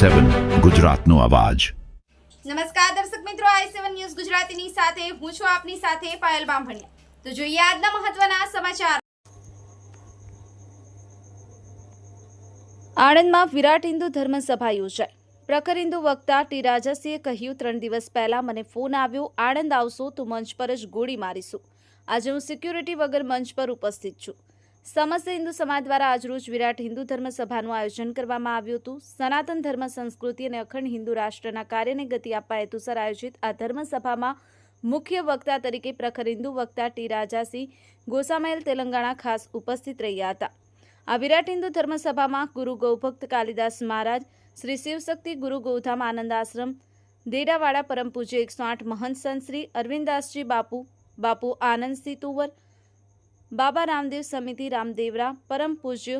સેવન ગુજરાતનો અવાજ. નમસ્કાર દર્શક મિત્રો, આઈ સેવન ન્યૂઝ ગુજરાતીની સાથે હું છું આપની સાથે પાયલ બામભણિયા. તો જોઈએ આજના મહત્વના સમાચાર. આણંદમાં વિરાટ હિન્દુ ધર્મ સભા યોજાઈ. પ્રખર હિન્દુ વક્તા ટી. રાજસિંહે કહ્યું, ત્રણ દિવસ પહેલા મને ફોન આવ્યો, આણંદ આવશો તો મંચ પર જ ગોળી મારીશું. આજે હું સિક્યુરિટી વગર મંચ પર ઉપસ્થિત છું. સમસ્ત હિન્દુ સમાજ દ્વારા આજરોજ વિરાટ હિન્દુ ધર્મ સભાનું આયોજન કરવામાં આવ્યું હતું. સનાતન ધર્મ, સંસ્કૃતિ અને અખંડ હિન્દુ રાષ્ટ્રના કાર્યને ગતિ આપવા હેતુસર આયોજિત આ ધર્મ સભામાં મુખ્ય વક્તા તરીકે પ્રખર હિન્દુ વક્તા ટી રાજાસિંહ ગોસામહેલ તેલંગાણા ખાસ ઉપસ્થિત રહ્યા હતા. આ વિરાટ હિન્દુ ધર્મ સભામાં ગુરુ ગૌભક્ત કાલિદાસ મહારાજ, શ્રી શિવશક્તિ ગુરુ ગૌધામ આનંદ આશ્રમ દેડાવાડા પરમ પૂજ્ય એકસો આઠ મહંત સંત શ્રી અરવિંદાસજી બાપુ બાપુ આનંદસિંહ તુવર બાબા રામદેવ સમિતિ, રામદેવરા, પરમ પૂજ્ય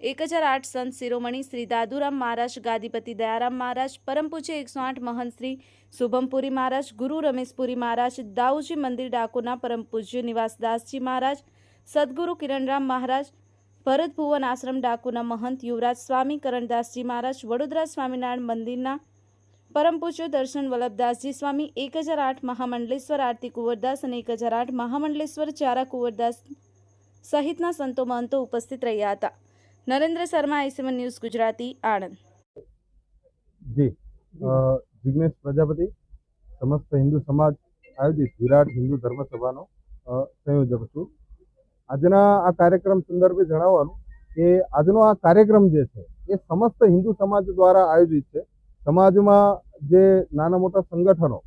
એક હજાર આઠ સંત શિરોમણી શ્રી દાદુરામ મહારાજ, ગાદીપતિ દયારામ મહારાજ, પરમ પૂજ્ય એકસો આઠ મહંત શ્રી શુભમપુરી મહારાજ, ગુરુ રમેશપુરી મહારાજ, દાઉજી મંદિર ડાકોના પરમ પૂજ્ય નિવાસદાસજી મહારાજ, સદગુરુ કિરણરામ મહારાજ, ભરત ભુવન આશ્રમ ડાકોના મહંત યુવરાજ સ્વામી, કરણદાસજી મહારાજ, વડોદરા સ્વામિનારાયણ મંદિરના પરમ પૂજ્ય દર્શન વલ્લભદાસજી સ્વામી, એક હજાર આઠ મહામંડલેશ્વર આરતી કુંવરદાસ અને એક હજાર આઠ મહામંડલેશ્વર ચારા કુંવરદાસ સહિતના સંતો મહંતો ઉપસ્થિત રહ્યા હતા. Narendra Sharma I C one news, Gujarati, Anand. જી જિગ્નેશ પ્રજાપતિ, સમસ્ત હિન્દુ સમાજ આયોજિત વિરાટ હિન્દુ ધર્મ સભાનો સંયોજક છું. આજના આ કાર્યક્રમ સંદર્ભે જણાવવાનું કે આજનો આ કાર્યક્રમ જે છે, એ સમસ્ત હિન્દુ સમાજ દ્વારા આયોજિત છે. સમાજમાં જે નાના મોટા સંગઠનો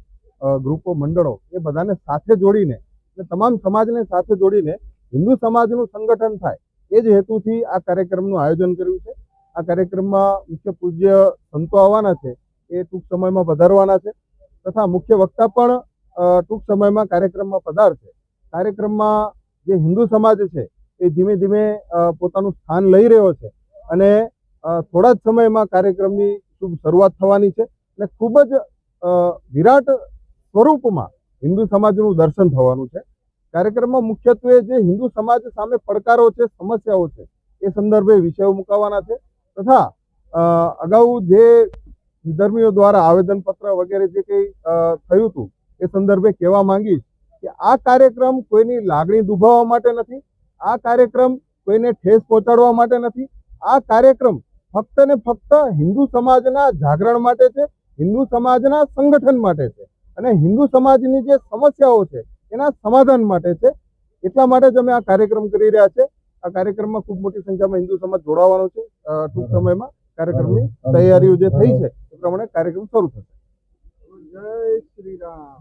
ગ્રુપો, મંડળો, એ બધાને સાથે જોડીને અને તમામ સમાજને સાથે જોડીને હિન્દુ સમાજનું સંગઠન થાય, એ જ હેતુથી આ કાર્યક્રમનું આયોજન કર્યું છે. આ કાર્યક્રમમાં મુખ્ય પૂજ્ય સંતો આવવાના છે, એ ટૂંક સમયમાં પધારવાના છે તથા મુખ્ય વક્તા પણ ટૂંક સમયમાં કાર્યક્રમમાં પધારશે કાર્યક્રમમાં જે હિન્દુ સમાજ છે, એ ધીમે ધીમે પોતાનું સ્થાન લઈ રહ્યો છે અને થોડા જ સમયમાં કાર્યક્રમની શુભ શરૂઆત થવાની છે અને ખૂબ જ વિરાટ સ્વરૂપમાં હિન્દુ સમાજનું દર્શન થવાનું છે. કાર્યક્રમમાં મુખ્યત્વે જે હિન્દુ સમાજ સામે પડકારો છે, સમસ્યાઓ છે, એ સંદર્ભે વિષયો મુકાવાના છે તથા અગાઉ જે વિધર્મીઓ દ્વારા આવેદનપત્ર વગેરે જે કંઈ થયું હતું એ સંદર્ભે કહેવા માંગીશ કે આ કાર્યક્રમ કોઈની લાગણી દુભાવવા માટે નથી, આ કાર્યક્રમ કોઈને ઠેસ પહોંચાડવા માટે નથી, આ કાર્યક્રમ ફક્ત ને ફક્ત હિન્દુ સમાજના જાગરણ માટે છે હિન્દુ સમાજના સંગઠન માટે છે. અને હિન્દુ સમાજની જે સમસ્યાઓ છે એના સમાધાન માટે છે. એટલા માટે જ અમે આ કાર્યક્રમ કરી રહ્યા છે. આ કાર્યક્રમમાં ખૂબ મોટી સંખ્યામાં હિન્દુ સમાજ જોડાવાનો છે. ટૂંક સમયમાં કાર્યક્રમની તૈયારીઓ જે થઈ છે એ પ્રમાણે કાર્યક્રમ શરૂ થશે. જય શ્રી રામ.